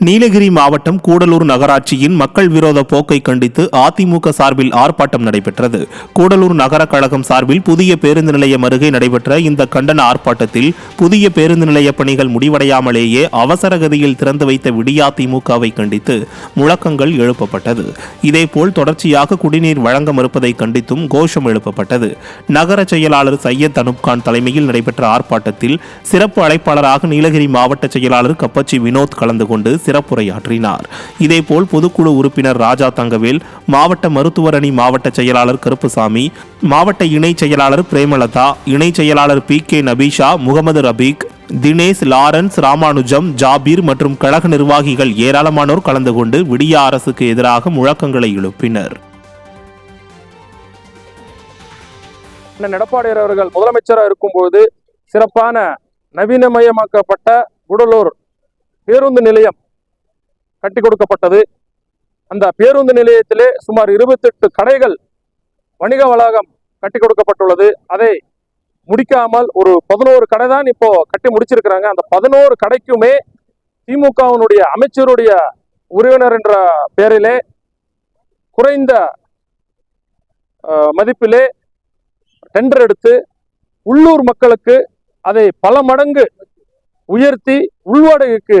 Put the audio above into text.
நீலகிரி மாவட்டம் கூடலூர் நகராட்சியின் மக்கள் விரோத போக்கை கண்டித்து அதிமுக சார்பில் ஆர்ப்பாட்டம் நடைபெற்றது. கூடலூர் நகர கழகம் சார்பில் புதிய பேருந்து நிலையம் அருகே நடைபெற்ற இந்த கண்டன ஆர்ப்பாட்டத்தில் புதிய பேருந்து நிலைய பணிகள் முடிவடையாமலேயே அவசர கதியில் திறந்து வைத்த விடியாதிமுகவை கண்டித்து முழக்கங்கள் எழுப்பப்பட்டது. இதேபோல் தொடர்ச்சியாக குடிநீர் வழங்க மறுப்பதை கண்டித்தும் கோஷம் எழுப்பப்பட்டது. நகர செயலாளர் சையத் அனுப்கான் தலைமையில் நடைபெற்ற ஆர்ப்பாட்டத்தில் சிறப்பு அழைப்பாளராக நீலகிரி மாவட்ட செயலாளர் கப்பச்சி வினோத் கலந்து கொண்டு சிறப்புரையாற்றினார். இதேபோல் பொதுக்குழு உறுப்பினர் ராஜா தங்கவேல் மாவட்ட மருத்துவர் அணி மாவட்ட செயலாளர் கருப்புசாமி மாவட்ட இணை செயலாளர் பிரேமலதா இணை செயலாளர் P K Nabeesha Mohammed Rafeeq Dinesh Lawrence Ramanujam Jabir மற்றும் கழக நிர்வாகிகள் ஏராளமானோர் கலந்து கொண்டு விடிய அரசுக்கு எதிராக முழக்கங்களை எழுப்பினர். எடப்பாடியார் அவர்கள் முதலமைச்சராக இருக்கும்போது சிறப்பான நவீனமயமாக்கப்பட்ட உடலூர் பேருந்து நிலையம் கட்டி கொடுக்கப்பட்டது அந்த பேருந்து நிலையத்திலே சுமார் இருபத்தெட்டு கடைகள் வணிக வளாகம் கட்டி கொடுக்கப்பட்டுள்ளது அதை முடிக்காமல் ஒரு பதினோரு கடை தான் இப்போ கட்டி முடிச்சிருக்கிறாங்க. அந்த பதினோரு கடைக்குமே திமுகவினுடைய அமைச்சருடைய உறவினர் என்ற பெயரிலே குறைந்த மதிப்பிலே டெண்டர் எடுத்து உள்ளூர் மக்களுக்கு அதை பல மடங்கு உயர்த்தி உள்வாடகைக்கு